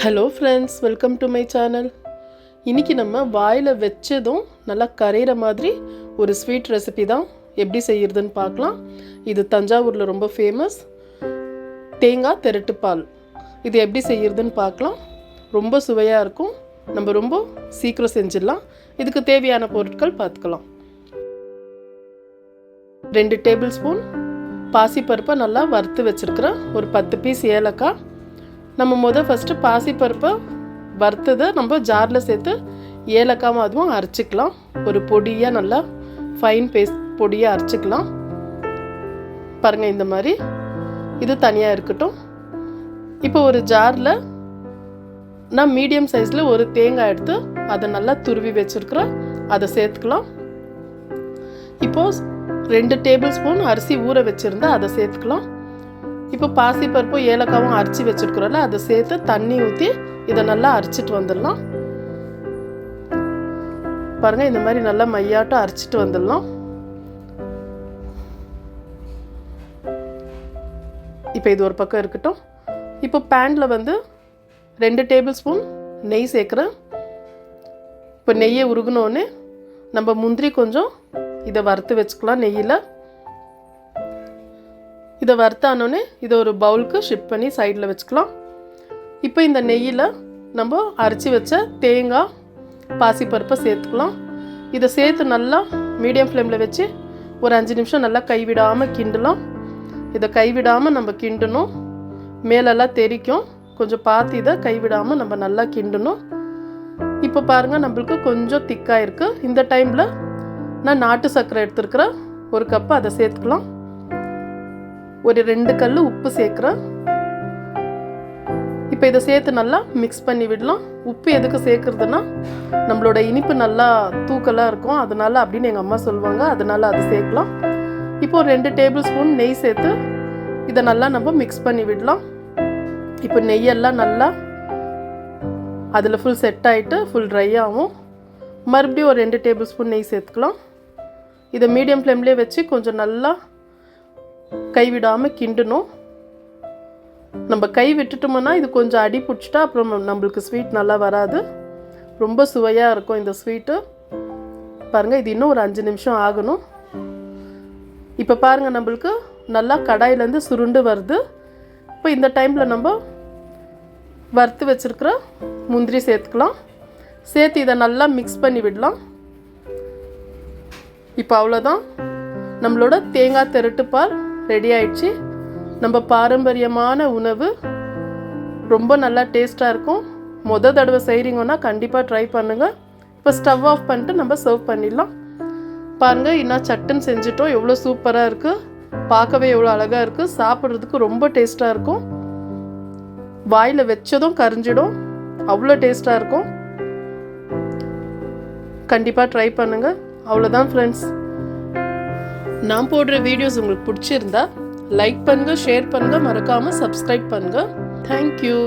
Hello friends welcome to my channel இன்றைக்கி நம்ம வாயில் வச்சதும் நல்லா கரையிற மாதிரி ஒரு ஸ்வீட் ரெசிபி தான் எப்படி செய்கிறதுன்னு பார்க்கலாம். இது தஞ்சாவூரில் ரொம்ப ஃபேமஸ் தேங்காய் திரட்டுப்பால் இது எப்படி செய்கிறதுன்னு பார்க்கலாம். ரொம்ப சுவையாக இருக்கும். நம்ம ரொம்ப சீக்கிரம் செஞ்சிடலாம். இதுக்கு தேவையான பொருட்கள் பார்த்துக்கலாம். ரெண்டு டேபிள் ஸ்பூன் பாசிப்பருப்பை நல்லா வறுத்து வச்சுருக்கிறேன் ஒரு பத்து பீஸ் ஏலக்காய் நம்ம முத ஃபஸ்ட்டு பாசிப்பருப்பை வறுத்ததை நம்ம ஜாரில் சேர்த்து ஏலக்காவும் அதுவும் அரைச்சிக்கலாம். ஒரு பொடியாக நல்லா ஃபைன் பேஸ்ட் பொடியாக அரைச்சிக்கலாம். பாருங்கள் இந்த மாதிரி இது தனியாக இருக்கட்டும். இப்போ ஒரு ஜாரில் நான் மீடியம் சைஸில் ஒரு தேங்காய் எடுத்து அதை நல்லா துருவி வச்சுருக்குறேன். அதை சேர்த்துக்கலாம். இப்போது ரெண்டு டேபிள் ஸ்பூன் அரிசி ஊற வச்சுருந்தா அதை சேர்த்துக்கலாம். இப்போ பாசிப்பருப்பும் ஏலக்காவும் அரைச்சி வச்சுருக்குறோம்ல அதை சேர்த்து தண்ணி ஊற்றி இதை நல்லா அரைச்சிட்டு வந்துடலாம். பாருங்கள் இந்த மாதிரி நல்லா மையாட்டம் அரைச்சிட்டு வந்துடலாம். இப்போ இது ஒரு பக்கம் இருக்கட்டும். இப்போ பேனில் வந்து ரெண்டு டேபிள் ஸ்பூன் நெய் சேர்க்குறேன். இப்போ நெய்யை உருகினோன்னு நம்ம முந்திரி கொஞ்சம் இதை வறுத்து வச்சுக்கலாம் நெய்யில். இதை வறுத்தானோடனே இதை ஒரு பவுலுக்கு ஷிஃப்ட் பண்ணி சைடில் வச்சுக்கலாம். இப்போ இந்த நெய்யில் நம்ம அரைச்சி வச்ச தேங்காய் பாசிப்பருப்பை சேர்த்துக்கலாம். இதை சேர்த்து நல்லா மீடியம் ஃப்ளேமில் வச்சு ஒரு அஞ்சு நிமிஷம் நல்லா கைவிடாமல் கிண்டலாம். இதை கைவிடாமல் நம்ம கிண்டணும். மேலெல்லாம் தெரிக்கும். கொஞ்சம் பார்த்து இதை கைவிடாமல் நம்ம நல்லா கிண்டணும். இப்போ பாருங்கள் நம்மளுக்கு கொஞ்சம் திக்காக இருக்குது இந்த டைமில் நான் நாட்டு சர்க்கரை எடுத்துருக்குறேன் ஒரு கப்பு அதை சேர்த்துக்கலாம். ஒரு ரெண்டு கல் உப்பு சேர்க்குறேன். இப்போ இதை சேர்த்து நல்லா மிக்ஸ் பண்ணி விடலாம். உப்பு எதுக்கு சேர்க்குறதுன்னா நம்மளோட இனிப்பு நல்லா தூக்கலாக இருக்கும். அதனால அப்படின்னு எங்கள் அம்மா சொல்லுவாங்க. அதனால அதை சேர்க்கலாம். இப்போ ஒரு ரெண்டு டேபிள் ஸ்பூன் நெய் சேர்த்து இதை நல்லா நம்ம மிக்ஸ் பண்ணி விடலாம். இப்போ நெய்யெல்லாம் நல்லா அதில் ஃபுல் செட் ஆகிட்டு ஃபுல் ட்ரை ஆகும். மறுபடியும் ஒரு ரெண்டு டேபிள் ஸ்பூன் நெய் சேர்த்துக்கலாம். இதை மீடியம் ஃப்ளேம்லேயே வச்சு கொஞ்சம் நல்லா கைவிடாமல் கிண்டணும். நம்ம கை விட்டுட்டோம்னா இது கொஞ்சம் அடி பிடிச்சிட்டா அப்புறம் நம்மளுக்கு ஸ்வீட் நல்லா வராது. ரொம்ப சுவையாக இருக்கும் இந்த ஸ்வீட்டு பாருங்கள் இது இன்னும் ஒரு அஞ்சு நிமிஷம் ஆகணும். இப்போ பாருங்கள் நம்மளுக்கு நல்லா கடாயிலேருந்து சுருண்டு வருது. இப்போ இந்த டைமில் நம்ம வறுத்து வச்சுருக்கிற முந்திரி சேர்த்துக்கலாம். சேர்த்து இதை நல்லா மிக்ஸ் பண்ணி விடலாம். இப்போ அவ்வளோதான் நம்மளோட தேங்காய் திரட்டுப்பால் ரெடி ஆயிடுச்சு நம்ம பாரம்பரியமான உணவு ரொம்ப நல்லா டேஸ்ட்டாக இருக்கும். மொதல் தடவை செய்கிறீங்கன்னா கண்டிப்பாக ட்ரை பண்ணுங்கள் இப்போ ஸ்டவ் ஆஃப் பண்ணிட்டு நம்ம சர்வ் பண்ணிடலாம். பாருங்கள் இன்னும் சட்டுன்னு செஞ்சிட்டோம். எவ்வளோ சூப்பராக இருக்குது பார்க்கவே எவ்வளோ அழகாக இருக்குது சாப்பிட்றதுக்கு ரொம்ப டேஸ்ட்டாக இருக்கும். வாயில் வச்சதும் கரிஞ்சிடும். அவ்வளோ டேஸ்ட்டாக இருக்கும். கண்டிப்பாக ட்ரை பண்ணுங்கள் அவ்வளோதான் ஃப்ரெண்ட்ஸ் நான் போடுற வீடியோஸ் உங்களுக்கு பிடிச்சிருந்தா லைக் பண்ணுங்கள் ஷேர் பண்ணுங்கள் மறக்காமல் சப்ஸ்கிரைப் பண்ணுங்கள் தேங்க்யூ